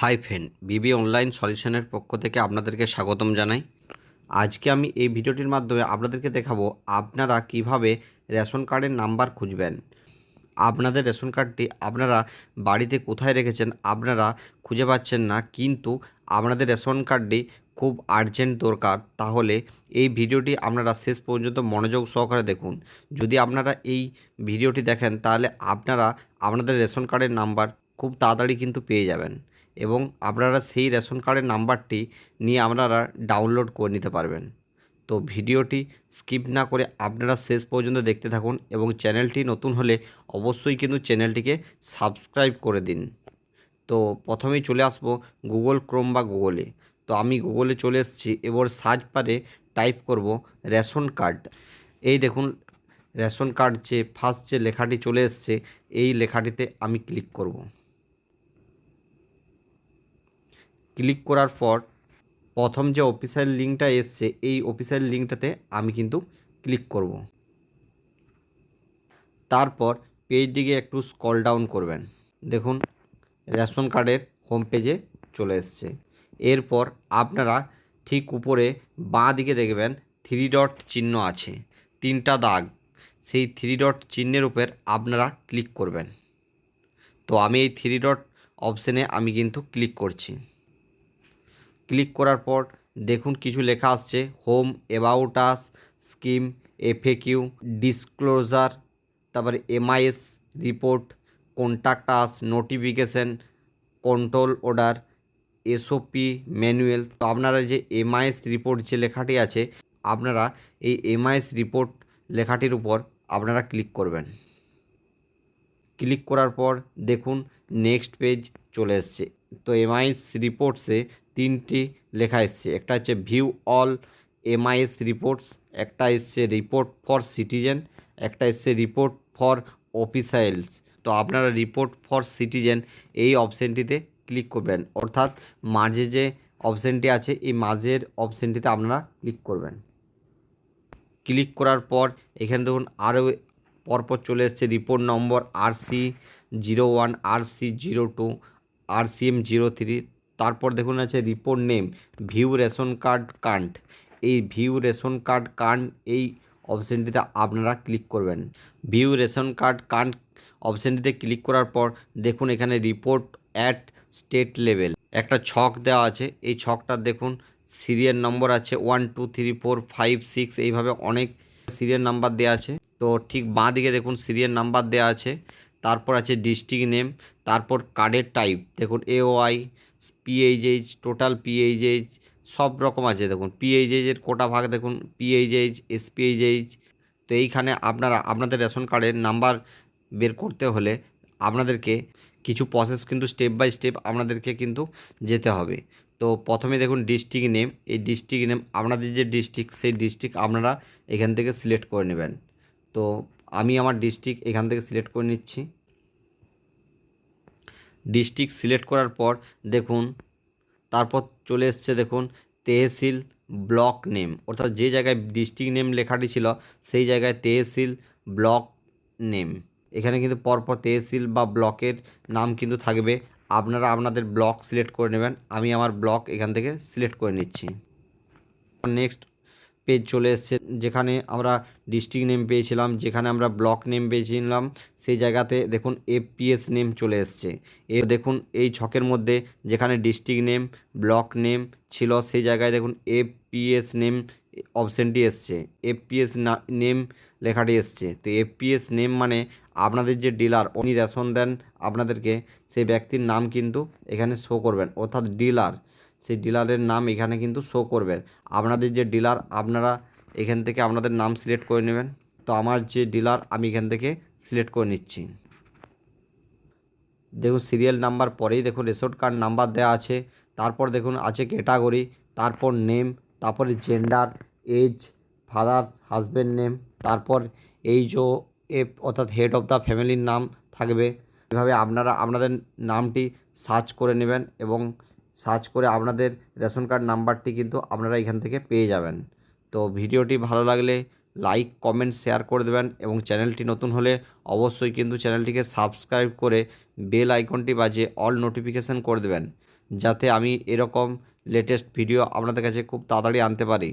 Hi friend B B online সলিউশনের পক্ষ থেকে আপনাদেরকে স্বাগতম জানাই। আজকে আমি এই ভিডিওটির মাধ্যমে আপনাদেরকে দেখাবো আপনারা কীভাবে রেশন কার্ডের নাম্বার খুঁজবেন। আপনাদের রেশন কার্ডটি আপনারা বাড়িতে কোথায় রেখেছেন, আপনারা খুঁজে পাচ্ছেন না, কিন্তু আপনাদের রেশন কার্ডটি খুব আর্জেন্ট দরকার। তাহলে এই ভিডিওটি আপনারা শেষ পর্যন্ত মনোযোগ সহকারে দেখুন। যদি আপনারা এই ভিডিওটি দেখেন, তাহলে আপনারা আপনাদের রেশন কার্ডের নাম্বার খুব তাড়াতাড়ি কিন্তু পেয়ে যাবেন। এবং আপনারা সেই রেশন কার্ডের নাম্বারটি নিয়ে আপনারা ডাউনলোড করে নিতে পারবেন। তো ভিডিওটি স্কিপ না করে আপনারা শেষ পর্যন্ত দেখতে থাকুন এবং চ্যানেলটি নতুন হলে অবশ্যই কিন্তু চ্যানেলটিকে সাবস্ক্রাইব করে দিন। তো প্রথমেই চলে আসব গুগল ক্রোম বা গুগলে। তো আমি গুগলে চলে এসেছি, এবার সার্চ পারে টাইপ করব রেশন কার্ড। এই দেখুন, রেশন কার্ড যে ফার্স্ট যে লেখাটি চলে এসছে, এই লেখাটিতে আমি ক্লিক করব। ক্লিক করার পর প্রথম যে অফিসিয়াল লিঙ্কটা এসছে, এই অফিসিয়াল লিঙ্কটাতে আমি কিন্তু ক্লিক করব। তারপর পেজটিকে একটু স্কল ডাউন করবেন। দেখুন, রেশন কার্ডের হোম পেজে চলে এসছে। এরপর আপনারা ঠিক উপরে বাঁ দিকে দেখবেন, থ্রি ডট চিহ্ন আছে, তিনটা দাগ। সেই থ্রি ডট চিহ্নের উপর আপনারা ক্লিক করবেন। তো আমি এই থ্রি ডট অপশানে আমি কিন্তু ক্লিক করছি। ক্লিক করার পর দেখুন কিছু লেখা আসছে। Home about us, scheme, FAQ, disclosure, তারপরে MIS report contact us, notification, control order, SOP, manual. তো আপনারা যে এমআইএস রিপোর্ট যে লেখাটি আছে, আপনারা এই এমআইএস রিপোর্ট লেখাটির উপর আপনারা ক্লিক করবেন। ক্লিক করার পর দেখুন, নেক্সট পেজ চলে এসছে। তো এমআইএস রিপোর্টসে তিনটি লেখা এসছে। একটা হচ্ছে ভিউ অল এমআইএস রিপোর্টস একটা এসছে রিপোর্ট ফর সিটিজেন একটা এসছে রিপোর্ট ফর অফিসাইলস তো আপনারা রিপোর্ট ফর সিটিজেন এই অপশানটিতে ক্লিক করবেন। অর্থাৎ মাঝে যে অপশানটি আছে, এই মাঝের অপশানটিতে আপনারা ক্লিক করবেন। ক্লিক করার পর এখানে দেখুন আরও পরপর চলে এসছে। Report number R C zero one R C zero two R C M zero three. তারপর দেখুন আছে report name view ration card count এই ভিউ রেশন কার্ড কান্ট এই অপশানটিতে আপনারা ক্লিক করবেন। ভিউ রেশন কার্ড কান্ট অপশানটিতে ক্লিক করার পর দেখুন এখানে রিপোর্ট অ্যাট স্টেট লেভেল একটা ছক দেওয়া আছে, এই ছকটা দেখুন সিরিয়াল নম্বর আছে one two three four five six এইভাবে অনেক সিরিয়াল নাম্বার দেওয়া আছে। তো ঠিক বাঁ দিকে দেখুন সিরিয়াল নাম্বার দেওয়া আছে। তারপর আছে ডিস্ট্রিক্ট নেম তারপর কার্ডের টাইপ দেখুন এওআই পিএইচএইচ টোটাল পিএইচএইচ সব রকম আছে, দেখুন পিএইচএইচের কোটা ভাগ, দেখুন পিএইচএইচ এসপিএইচএইচ তো এইখানে আপনারা, আপনাদের রেশন কার্ডের নাম্বার বের করতে হলে আপনাদেরকে কিছু প্রসেস কিন্তু স্টেপ বাই স্টেপ আপনাদেরকে কিন্তু যেতে হবে। তো প্রথমে দেখুন ডিস্ট্রিক্ট নেম এই ডিস্ট্রিক্ট নেম আপনাদের যে ডিস্ট্রিক্ট সেই ডিস্ট্রিক্ট আপনারা এখান থেকে সিলেক্ট করে নেবেন। তো আমি আমার ডিস্ট্রিক্ট এখান থেকে সিলেক্ট করে নিচ্ছি। ডিস্ট্রিক্ট সিলেক্ট করার পর দেখুন, তারপর চলে এসছে দেখুন, তেহসিল ব্লক নেম অর্থাৎ যে জায়গায় ডিস্ট্রিক্ট নেম লেখাটি ছিল, সেই জায়গায় তেহসিল ব্লক নেম এখানে কিন্তু পরপর তেহসিল বা ব্লকের নাম কিন্তু থাকবে। আপনারা আপনাদের ব্লক সিলেক্ট করে নেবেন। আমি আমার ব্লক এখান থেকে সিলেক্ট করে নিচ্ছি। নেক্সট পেজ চলে এসছে, যেখানে আমরা ডিস্ট্রিক্ট নেম পেয়েছিলাম, যেখানে আমরা ব্লক নেম পেয়েছিলাম, সেই জায়গাতে দেখুন এফপিএস নেম চলে এসছে। এ দেখুন এই ছকের মধ্যে যেখানে ডিস্ট্রিক্ট নেম ব্লক নেম ছিল, সেই জায়গায় দেখুন এফপিএস নেম অপশানটি এসছে। এফপিএস নেম লেখাটি এসছে। তো এফপিএস নেম মানে আপনাদের যে ডিলার উনি রেশন দেন, আপনাদেরকে সেই ব্যক্তির নাম কিন্তু এখানে শো করবেন, অর্থাৎ ডিলার সেই ডিলারের নাম এখানে কিন্তু শো করবেন। আপনাদের যে ডিলার, আপনারা এখান থেকে আপনাদের নাম সিলেক্ট করে নেবেন। তো আমার যে ডিলার, আমি এখান থেকে সিলেক্ট করে নিচ্ছি। দেখুন সিরিয়াল নাম্বার পরেই দেখুন রেশন কার্ড নাম্বার দেওয়া আছে। তারপর দেখুন, আছে ক্যাটাগরি তারপর নেম তারপরে gender age father husband name তারপর এইজ ও এফ অর্থাৎ হেড অফ দ্য ফ্যামিলির নাম থাকবে। এভাবে আপনারা, আপনাদের নামটি সার্চ করে নেবেন এবং সার্চ করে আপনাদের রেশন কার্ড নাম্বারটি কিন্তু আপনারা এখান থেকে পেয়ে যাবেন। তো ভিডিওটি ভালো লাগলে লাইক, কমেন্ট, শেয়ার করে দেবেন এবং চ্যানেলটি নতুন হলে অবশ্যই কিন্তু চ্যানেলটিকে সাবস্ক্রাইব করে বেল আইকনটি বাজে অল নোটিফিকেশান করে দেবেন, যাতে আমি এরকম লেটেস্ট ভিডিও আপনাদের কাছে খুব তাড়াতাড়ি আনতে পারি।